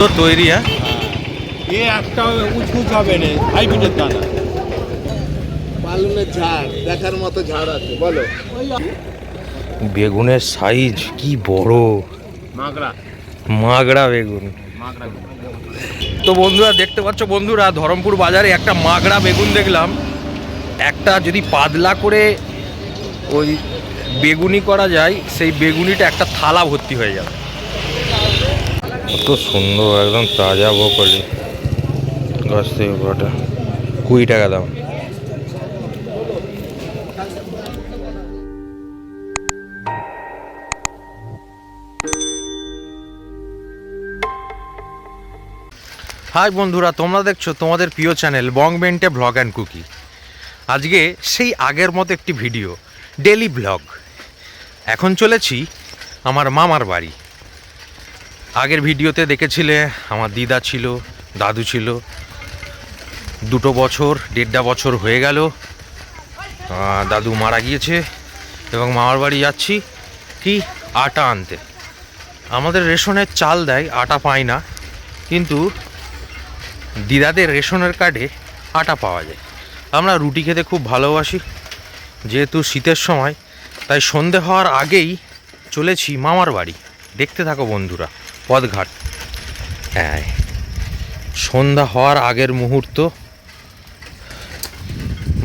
তো তৈরি হ্যাঁ? এ একটা উঁচু যাবে না হাইব্রিডের দানা বালুনের ঝাড় দেখার মতো ঝাড় আছে বলো। বেগুনের সাইজ কি বড়? মাগরা। মাগড়া বেগুন। তো বন্ধুরা দেখতে পাচ্ছ বন্ধুরা ধরমপুর বাজারে একটা মাগড়া বেগুন দেখলাম। একটা যদি পাতলা করে ওই বেগুনি করা যায় সেই বেগুনিটা একটা থালা ভর্তি হয়ে যাবে। কত সুন্দর, একদম তাজা বকলি গাছ থেকে কটা কুড়ি টাকা দাম। হাই বন্ধুরা, তোমরা দেখছ তোমাদের প্রিয় চ্যানেল বং বেন্টে ব্লগ অ্যান্ড কুকি। আজকে সেই আগের মতো একটি ভিডিও, ডেলি ব্লগ। এখন চলেছি আমার মামার বাড়ি। আগের ভিডিওতে দেখেছিলে আমার দিদা ছিল, দাদু ছিল। দুটো বছর, দেড়টা বছর হয়ে গেল। দাদু মারা গিয়েছে এবং মামার বাড়ি যাচ্ছি কি আটা আনতে। আমাদের রেশনের চাল দেয়, আটা পাই না, কিন্তু দিদাদের রেশনের কার্ডে আটা পাওয়া যায়। আমরা রুটি খেতে খুব ভালোবাসি, যেহেতু শীতের সময়, তাই সন্ধে হওয়ার আগেই চলেছি মামার বাড়ি। দেখতে থাকো বন্ধুরা। পথঘাট। হ্যাঁ সন্ধ্যা হওয়ার আগের মুহূর্ত।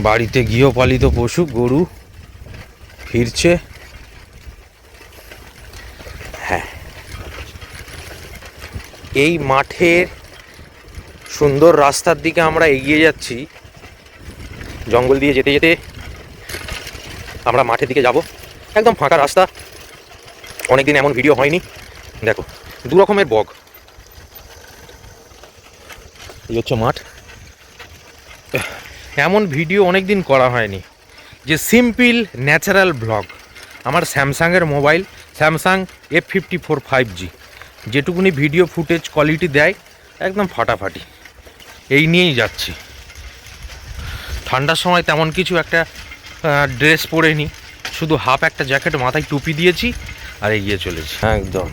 বাড়িতে গৃহপালিত পশু, গরু ফিরছে। হ্যাঁ এই মাঠের সুন্দর রাস্তার দিকে আমরা এগিয়ে যাচ্ছি। জঙ্গল দিয়ে যেতে যেতে আমরা মাঠের দিকে যাব। একদম ফাঁকা রাস্তা। অনেকদিন এমন ভিডিও হয়নি। দেখো দু রকমের বগ এই হচ্ছে মাঠ। এমন ভিডিও অনেক দিন করা হয়নি। যে সিম্পল, ন্যাচারাল ব্লগ। আমার স্যামসাংয়ের mobile, Samsung F fifty four five G যেটুকুনি ভিডিও ফুটেজ কোয়ালিটি দেয়, একদম ফাটাফাটি। এই নিয়েই যাচ্ছি। ঠান্ডার সময় তেমন কিছু একটা ড্রেস পরে নি। শুধু হাফ একটা জ্যাকেট মাথায় টুপি দিয়েছি, আর এগিয়ে চলেছি। একদম।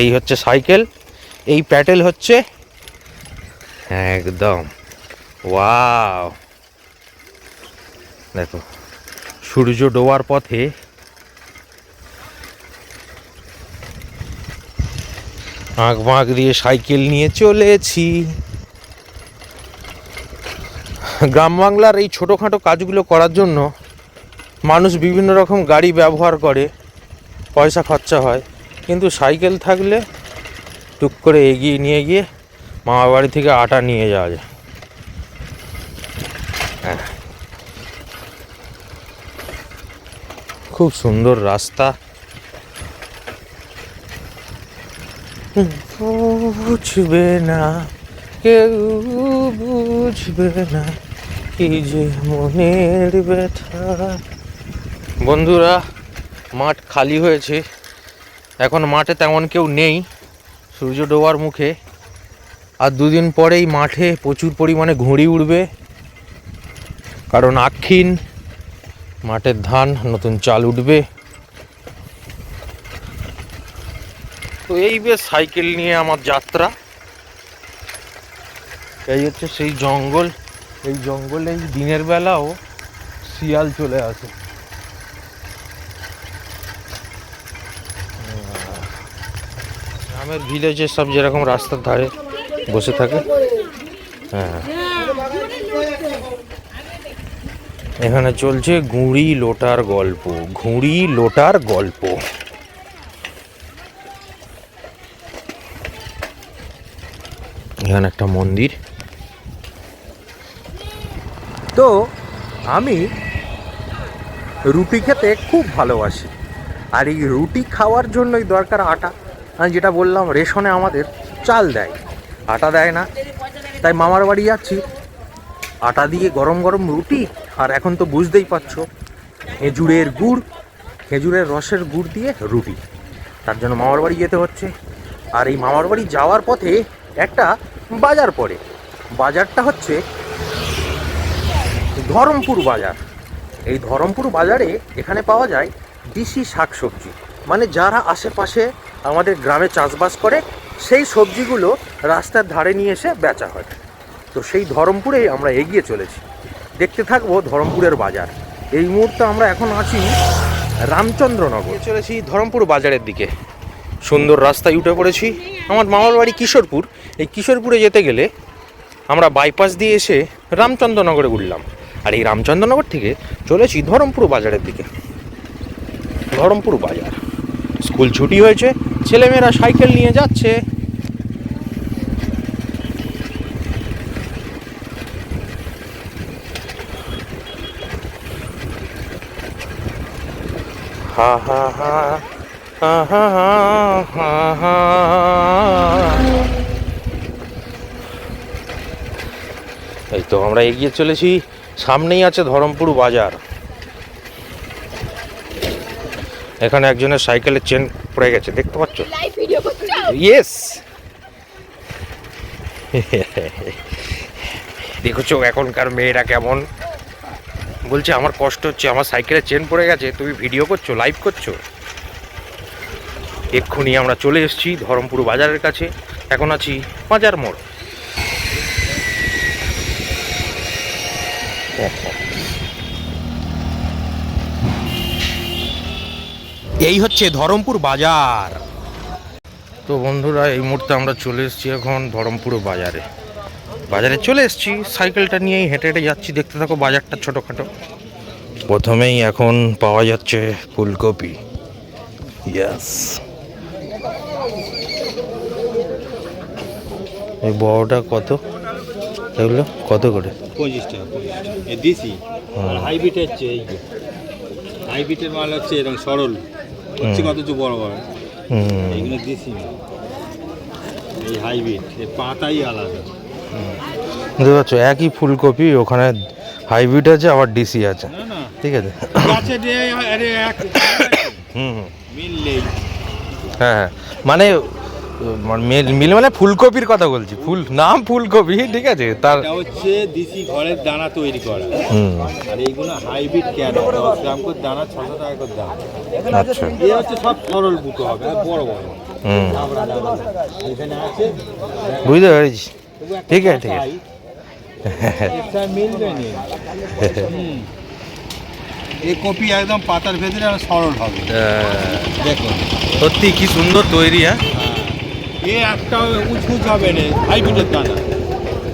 এই হচ্ছে সাইকেল, এই প্যাটেল হচ্ছে একদম। ওয়াও। দেখো, সূর্য ডোবার পথে আঁক বাঁক দিয়ে সাইকেল নিয়ে চলেছি। গ্রাম বাংলার এই ছোটোখাটো কাজগুলো করার জন্য মানুষ বিভিন্ন রকম গাড়ি ব্যবহার করে, পয়সা খরচা হয়। কিন্তু সাইকেল থাকলে টুক করে এগিয়ে নিয়ে গিয়ে মামা বাড়ি থেকে আটা নিয়ে যাওয়া যায়। হ্যাঁ। খুব সুন্দর রাস্তা। বুঝবে না, কেউ বুঝবে না কি যে মনের ব্যথা। বন্ধুরা, মাঠ খালি হয়েছে। এখন মাঠে তেমন কেউ নেই। সূর্য ডোবার মুখে। আর দুদিন পরেই মাঠে প্রচুর পরিমাণে ঘুড়ি উঠবে কারণ আক্ষিন মাঠের ধান নতুন চাল উঠবে। তো এই বেশ সাইকেল নিয়ে আমার যাত্রা। এই হচ্ছে সেই জঙ্গল। এই জঙ্গলে দিনের বেলাও শিয়াল চলে আসে। গ্রামের ভিলেজে সব যেরকম রাস্তার ধারে বসে থাকে হ্যাঁ। এখানে চলছে গুঁড়ি লোটার গল্প, ঘুড়ি লোটার গল্প। এখানে একটা মন্দির। তো আমি রুটি খেতে খুব ভালোবাসি, আর এই রুটি খাওয়ার জন্যই দরকার আটা। আমি যেটা বললাম, রেশনে আমাদের চাল দেয়। আটা দেয় না। তাই মামার বাড়ি যাচ্ছি। আটা দিয়ে গরম গরম রুটি, আর এখন তো বুঝতেই পারছ, খেজুরের গুড়, খেজুরের রসের গুড় দিয়ে রুটি। তার জন্য মামার বাড়ি যেতে হচ্ছে। আর এই মামার বাড়ি যাওয়ার পথে একটা বাজার পড়ে। বাজারটা হচ্ছে ধরমপুর বাজার। এই ধরমপুর বাজারে এখানে পাওয়া যায় দেশি শাকসবজি। মানে যারা আশেপাশে আমাদের গ্রামে চাষবাস করে, সেই সবজিগুলো রাস্তার ধারে নিয়ে এসে বেচা হয়। তো সেই ধরমপুরেই আমরা এগিয়ে চলেছি। দেখতে থাকব ধরমপুরের বাজার। এই মুহূর্তে আমরা এখন আছি রামচন্দ্রনগর। চলেছি ধরমপুর বাজারের দিকে। সুন্দর রাস্তায় উঠে পড়েছি। আমার মামার বাড়ি কিশোরপুর। এই কিশোরপুরে যেতে গেলে আমরা বাইপাস দিয়ে এসে রামচন্দ্রনগরে উঠলাম। আর এই রামচন্দ্রনগর থেকে চলেছি ধরমপুর বাজারের দিকে। ধরমপুর বাজার। স্কুল ছুটি হয়েছে, ছেলেমেয়েরা সাইকেল নিয়ে যাচ্ছে। এই তো আমরা এগিয়ে চলেছি, সামনেই আছে ধরমপুর বাজার। এখানে একজনের সাইকেলের চেন পড়ে গেছে দেখতে পাচ্ছ? ইয়েস দেখেছ এখনকার মেয়েরা কেমন? বলছে আমার কষ্ট হচ্ছে আমার সাইকেলের চেন পড়ে গেছে তুমি ভিডিও করছ লাইভ করছ? এক্ষুনি আমরা চলে এসেছি ধরমপুর বাজারের কাছে এখন আছি বাজার মোড়। এই হচ্ছে ধরমপুর বাজার। তো বন্ধুরা এই মুহূর্তে আমরা চলে এসেছি এখন ধরমপুর বাজারে। বাজারে চলে এসেছি সাইকেলটা নিয়েই হেঁটে হেঁটে যাচ্ছি। দেখতে থাকো বাজারটা ছোটোখাটো। প্রথমেই এখন পাওয়া যাচ্ছে ফুলকপি। ইয়াস এই বড়টা কত? এগুলো কত করে? পঁচিশ টাকা পঁচিশ টাকা। হাইব্রিড হচ্ছে এই হাইব্রিডের মাল হচ্ছে এরকম সরল। হচ্ছে কত তো বড় বড়। এগুলো এই হাইব্রিড এই পাতাই আলাদা। বুঝতে পারছ? একই ফুলকপি ওখানে হাইব্রিড আছে আবার ডিসি আছে। ঠিক আছে? হুম হ্যাঁ হ্যাঁ। মানে মানে মিল- মানে ফুলকপির কথা বলছি। ফুল নাম ফুলকপি ঠিক আছে? তার হচ্ছে দিছি ঘরের দানা তৈরি করা। আর এইগুলো হাইব্রিড কেন? গ্রাম করে দানা ছশো টাকা করে দাম। আচ্ছা। এ হচ্ছে সব সরল বুটো হবে বড় বড়। হুম। এখানে আছে বুঝতে পেরেছি। ঠিক আছে ঠিক আছে। এই কপি একদম পাতার ভেতরে সরল হবে। আহ, দেখুন। সত্যি কি সুন্দর তৈরি হ্যাঁ। এ একটা উঁচু হবে না হাইব্রিডের দানা।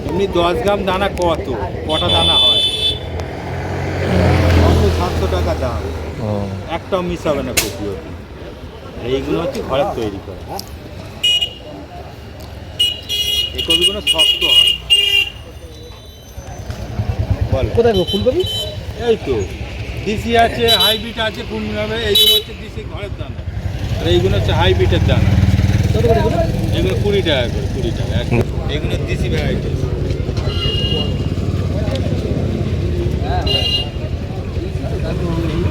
এমনি দশ গ্রাম দানা কত? কটা দানা হয়? ছশো সাতশো টাকা দাম। একটাও মিস হবে না কপি এইগুলো হচ্ছে ঘরের তৈরি করা। এই কপিগুলো শক্ত হয়। বল। কোথায় ফুলকপি? এই তো। ডিসি আছে হাইব্রিড আছে পূর্ণ হবে এইগুলো হচ্ছে ডিসি ঘরের দানা। আর এইগুলো হচ্ছে হাইব্রিডের দানা। এগুলো? কুড়ি টাকা করে কুড়ি টাকা এগুলো দেশি ভ্যারাইটি।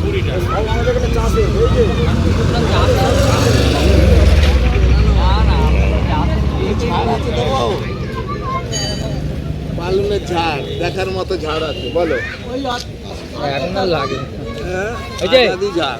কুড়ি টাকা। বালুনের ঝাড় দেখার মতো ঝাড় আছে বলো। লাগে হ্যাঁ এই যে। আজাদি ঝাড়।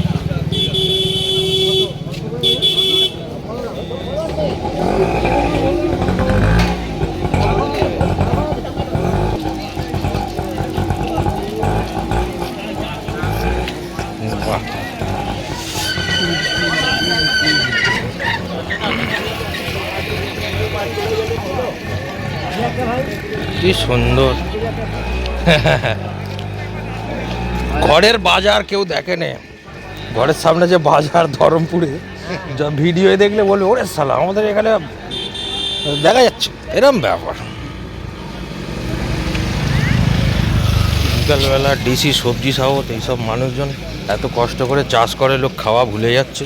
কি সুন্দর। ঘরের বাজার কেউ দেখে নে ঘরের সামনে যে বাজার ধরমপুরে, যা ভিডিওয়ে দেখলে বলবে, ওরে সালা আমাদের এখানে দেখা যাচ্ছে। এরম ব্যাপার। বিকালবেলা ডিসি সবজি সাহত এইসব মানুষজন এত কষ্ট করে চাষ করে, লোক খাওয়া ভুলে যাচ্ছে।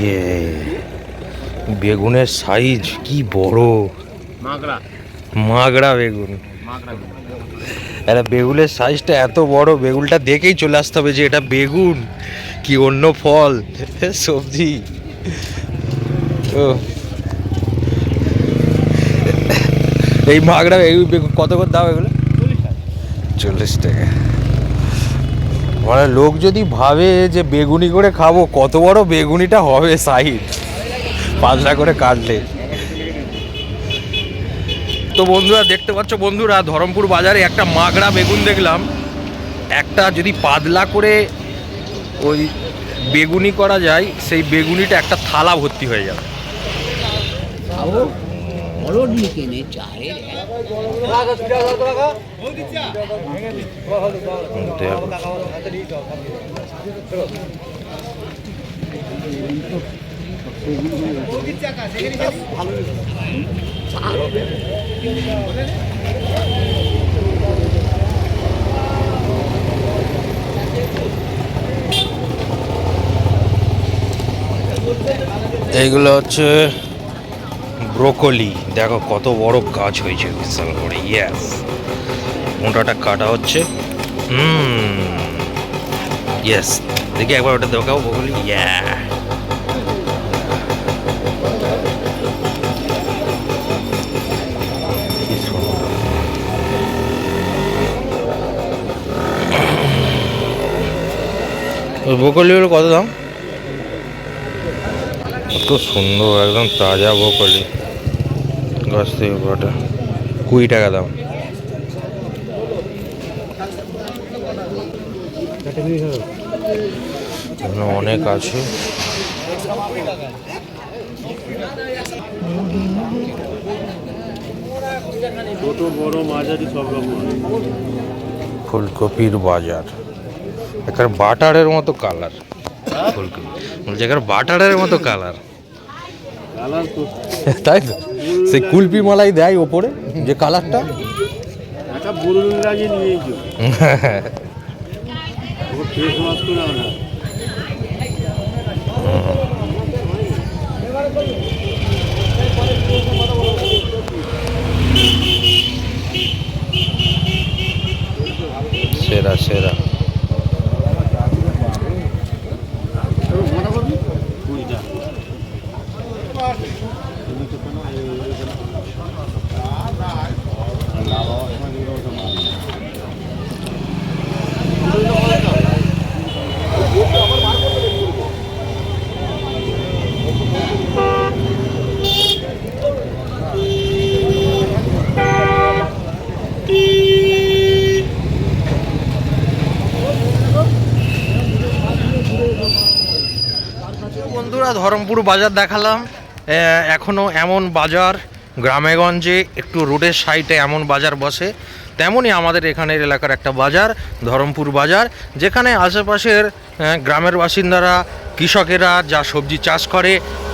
ইয়ে বেগুনের সাইজ কি বড়? মাগড়া বেগুন। বেগুনের সাইজটা এত বড় বেগুনটা দেখেই চলে আসতে হবে যে এটা বেগুন কি অন্য ফল। সবজি। ও এই মাগড়া বেগুন কত করে দাম এগুলো? চল্লিশ টাকা। মানে লোক যদি ভাবে যে বেগুনি করে খাব কত বড় বেগুনিটা হবে সাইজ পাতলা করে কাটলে। তো বন্ধুরা দেখতে পাচ্ছ বন্ধুরা ধরমপুর বাজারে একটা মাগড়া বেগুন দেখলাম। একটা যদি পাতলা করে ওই বেগুনি করা যায় সেই বেগুনিটা একটা থালা ভর্তি হয়ে যাবে। বড় নিকে নে এইগুলো হচ্ছে ব্রোকলি। দেখো কত বড় গাছ হয়েছে বিশাল বড় ইয়াস মোটাটা কাটা হচ্ছে। ইয়েস দেখি একবার ওটা দেখাও ব্রোকলি। ইয়া সুন্দর ওই কত দাম? কত সুন্দর একদম তাজা ব্রোকলি। গাছ থেকে কটা কুড়ি টাকা দাম। অনেক আছে। ছোট বড় মাঝারি সব রকম। ফুলকপির বাজার। এখানে বাটারের মতো কালার ফুলকপি। বলছি বাটারের মতো কালার কালার তাই তো? সেই কুলপি মালাই দেয় ওপরে যে কালারটা একটা বন্ধুরা ধরমপুর বাজার দেখালাম। এ, এখনও এমন বাজার গ্রামেগঞ্জে একটু রোডের সাইডে এমন বাজার বসে। তেমনই আমাদের এখানের এলাকার একটা বাজার ধরমপুর বাজার যেখানে আশেপাশের গ্রামের বাসিন্দারা কৃষকেরা যা সবজি চাষ করে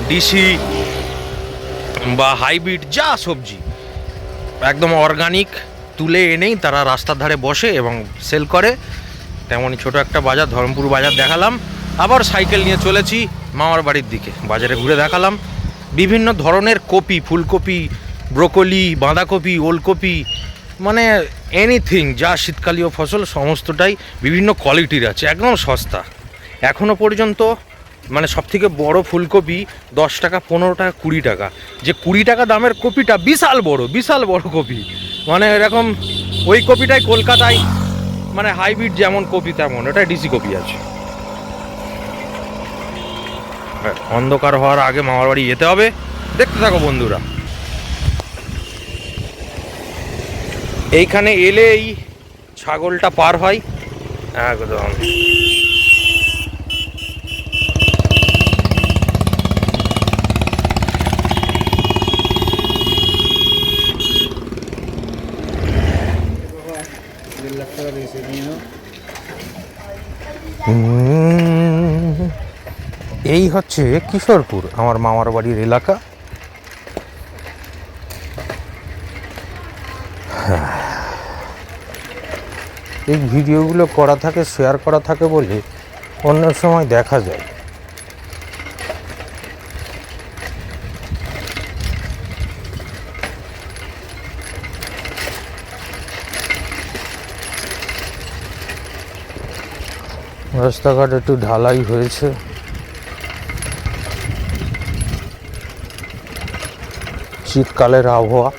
ডিসি বা হাইব্রিড যা সবজি একদম অর্গানিক তুলে এনেই তারা রাস্তার ধারে বসে এবং সেল করে। তেমনই ছোট একটা বাজার ধরমপুর বাজার দেখালাম। আবার সাইকেল নিয়ে চলেছি। মামার বাড়ির দিকে। বাজারে ঘুরে দেখালাম বিভিন্ন ধরনের কপি, ফুলকপি, ব্রোকলি, বাঁধাকপি, ওলকপি মানে এনিথিং যা শীতকালীয় ফসল, সমস্তটাই বিভিন্ন কোয়ালিটির আছে, একদম সস্তা। এখনও পর্যন্ত মানে সবথেকে বড় ফুলকপি দশ টাকা, পনেরো টাকা, কুড়ি টাকা। যে কুড়ি টাকা দামের কপিটা বিশাল বড় বিশাল বড় কপি। মানে এরকম ওই কপিটাই কলকাতায় মানে হাইব্রিড যেমন কপি তেমন এটা ডিসি কপি আছে। অন্ধকার হওয়ার আগে মামার বাড়ি যেতে হবে। দেখতে থাকো বন্ধুরা। এইখানে এলে এই ছাগলটা পার হয়। একদম। হুম। এই হচ্ছে কিশোরপুর, আমার মামার বাড়ির এলাকা। এই ভিডিওগুলো করা থাকে শেয়ার করা থাকে বলে অন্য সময় দেখা যায়। রাস্তাঘাট একটু ঢালাই হয়েছে। শীতকালের আবহাওয়া।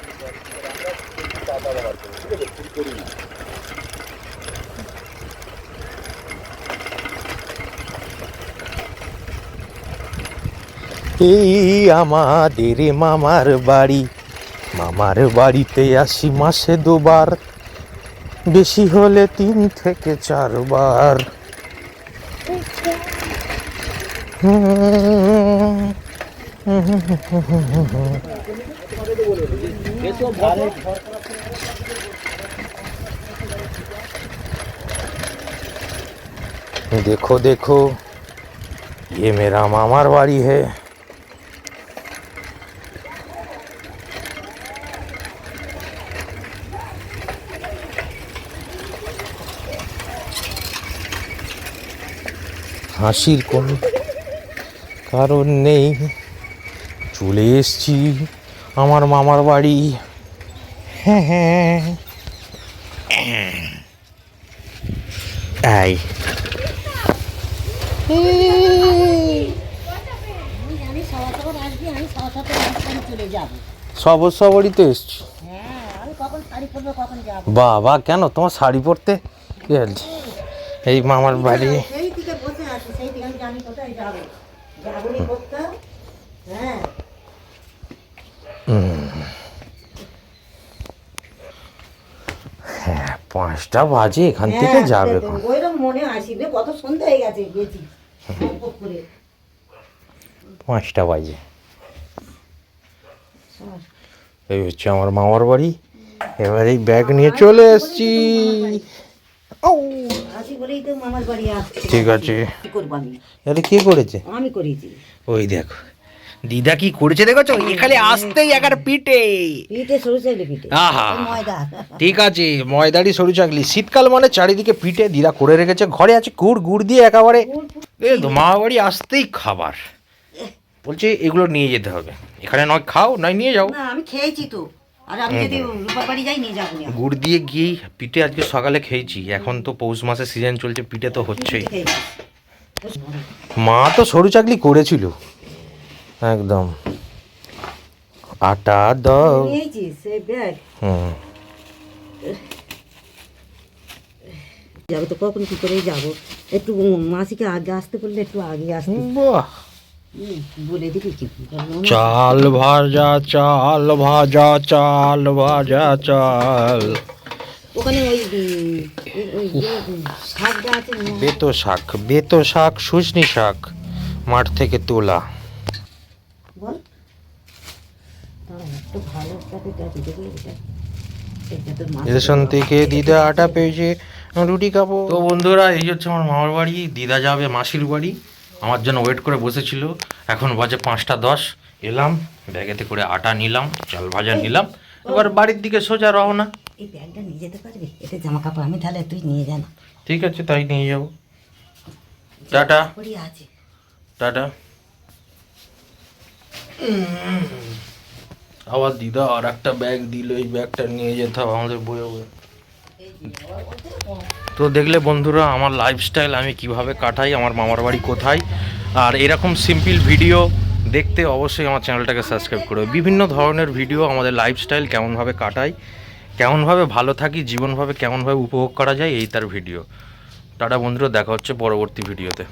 এই আমাদের মামার বাড়ি। মামার বাড়িতে আসি মাসে দুবার। বেশি হলে তিন থেকে চারবার। देखो देखो ये मेरा मामार बाड़ी है হাসির কোনো কারণ নেই চলে এসছি আমার মামার বাড়ি। হ্যাঁ হ্যাঁ এই। আমি সবার সবরই তো এসছি। হ্যাঁ বাবা, কেন? তোমার শাড়ি পরতে? এই মামার বাড়ি সেই দিকে বসে আছি সেই দিকে আমি জানি কোথায় যাব যাব নি কোথাও হ্যাঁ হ্যাঁ পাঁচটা বাজে এখান থেকে যাবে হ্যাঁ, ওইরকম মনে আসিবে কত সন্ধ্যা হয়ে গেছে গেছি। পাঁচটা বাজে। এই হচ্ছে আমার মামার বাড়ি। এবার এই ব্যাগ নিয়ে চলে এসছি। ঠিক আছে। কে করেছে? আমি করেছি। ওই দেখো। দিদা কি করেছে দেখেছ? এখানে আসতেই একার পিঠে। পিঠে সরু চাইলে পিঠে। আহা। ঠিক আছে ময়দারি সরু চাকলি। শীতকাল মানে চারিদিকে পিঠে দিদা করে রেখেছে। ঘরে আছে গুড় গুড় দিয়ে একেবারে এ তো মামা আসতেই খাবার। বলছে এগুলো নিয়ে যেতে হবে। এখানে নয় খাও নয় নিয়ে যাও। আমি খেয়েছি তো। আর আমি যদি বাড়ি যাই নিয়ে যাব। গুড় দিয়ে গিয়েই পিঠে আজকে সকালে খেয়েছি। এখন তো পৌষ মাসের সিজন চলছে পিঠে তো হচ্ছেই। মা তো সরু চাকলি করেছিল। একদম। আটা দাও। হুম। যাব তো কখন কি করে যাব? একটু মাসিকে আগে আসতে বললে একটু আগে আসতে। বাহ। বলে কি চাল ভাজা চাল ভাজা চাল ভাজা চাল। ওখানে ওই না? বেতো শাক বেতো শাক সুজনি শাক মাঠ থেকে তোলা বল রেশন থেকে দিদা আটা পেয়েছে রুটি খাব। তো বন্ধুরা এই হচ্ছে আমার মামার বাড়ি দিদা যাবে মাসির বাড়ি। আমার জন্য ওয়েট করে বসেছিল এখন বাজে পাঁচটা দশ এলাম ব্যাগেতে করে আটা নিলাম চাল ভাজা নিলাম এবার বাড়ির দিকে সোজা রওনা। এই ব্যাগটা নিয়ে যেতে পারবি? এতে জামা কাপড় আমি তাহলে তুই নিয়ে যা ঠিক আছে তাই নিয়ে যাব। টাটা। টাটা। আবার দিদা আর একটা ব্যাগ দিল, এই ব্যাগটা নিয়ে যেতে হবে আমাদের বয়ে বয়ে তো দেখলে বন্ধুরা, আমার লাইফস্টাইল আমি কীভাবে কাটাই, আমার মামার বাড়ি কোথায়, আর এরকম সিম্পল ভিডিও দেখতে অবশ্যই আমার চ্যানেলটাকে সাবস্ক্রাইব করবে বিভিন্ন ধরনের ভিডিও আমাদের লাইফস্টাইল কেমনভাবে কাটাই, কেমনভাবে ভালো থাকি, জীবনভাবে কেমনভাবে উপভোগ করা যায়, এই তার ভিডিও টাটা বন্ধুরা, দেখা হচ্ছে পরবর্তী ভিডিওতে